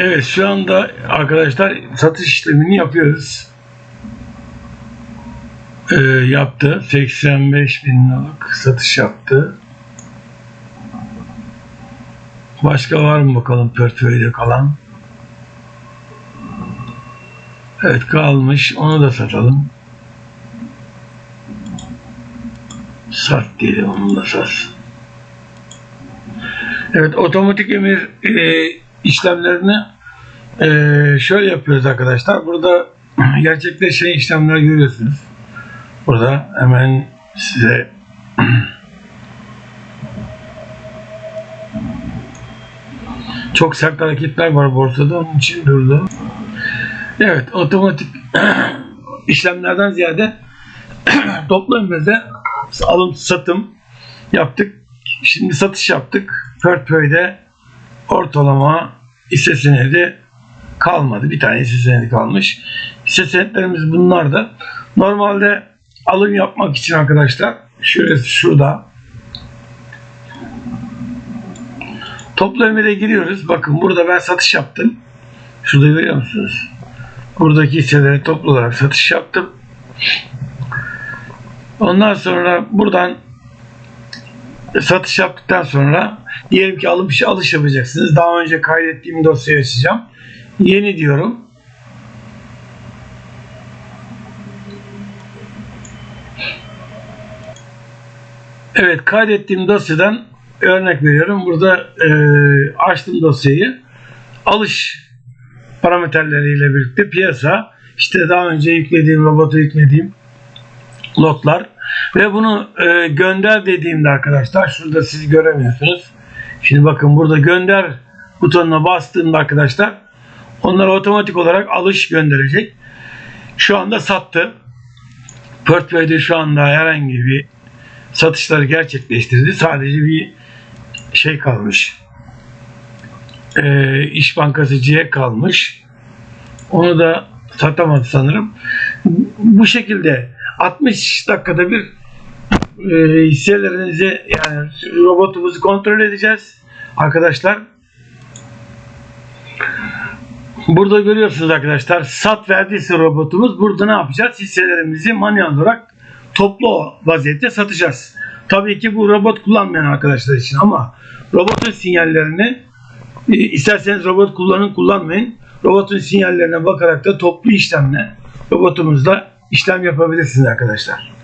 Evet şu anda arkadaşlar satış işlemini yapıyoruz. Ee, yaptı. 85 bin liralık satış yaptı. Başka var mı bakalım portföyde kalan? Evet kalmış. Onu da satalım. Sat diyelim onu da satsın. Evet otomatik emir e, işlemlerini e, şöyle yapıyoruz arkadaşlar. Burada gerçekleşen işlemler görüyorsunuz. Burada hemen size çok sert hareketler var borsada onun için durdu. Evet otomatik işlemlerden ziyade toplu emirde alım satım yaptık. Şimdi satış yaptık. Portföyde ortalama hisse senedi kalmadı. Bir tane hisse senedi kalmış. Hisse senetlerimiz bunlar da. Normalde alım yapmak için arkadaşlar şöyle şurada toplu emire giriyoruz. Bakın burada ben satış yaptım. Şurada görüyor musunuz? Buradaki hisseleri toplu olarak satış yaptım. Ondan sonra buradan satış yaptıktan sonra diyelim ki işi alış yapacaksınız. Daha önce kaydettiğim dosyayı açacağım. Yeni diyorum. Evet kaydettiğim dosyadan örnek veriyorum. Burada e, açtım dosyayı. Alış parametreleriyle birlikte piyasa işte daha önce yüklediğim robotu yüklediğim lotlar ve bunu e, gönder dediğimde arkadaşlar şurada siz göremiyorsunuz. Şimdi bakın burada gönder butonuna bastığımda arkadaşlar onlar otomatik olarak alış gönderecek. Şu anda sattı. Portföyde şu anda herhangi bir satışları gerçekleştirdi. Sadece bir şey kalmış. E, İş Bankası CİE kalmış. Onu da satamadı sanırım. Bu şekilde 60 dakikada bir e, hisselerinizi yani robotumuzu kontrol edeceğiz arkadaşlar. Burada görüyorsunuz arkadaşlar sat verdiyse robotumuz burada ne yapacağız? Hisselerimizi manuel olarak toplu vaziyette satacağız. Tabii ki bu robot kullanmayan arkadaşlar için ama robotun sinyallerini e, isterseniz robot kullanın kullanmayın. Robotun sinyallerine bakarak da toplu işlemle robotumuzla işlem yapabilirsiniz arkadaşlar.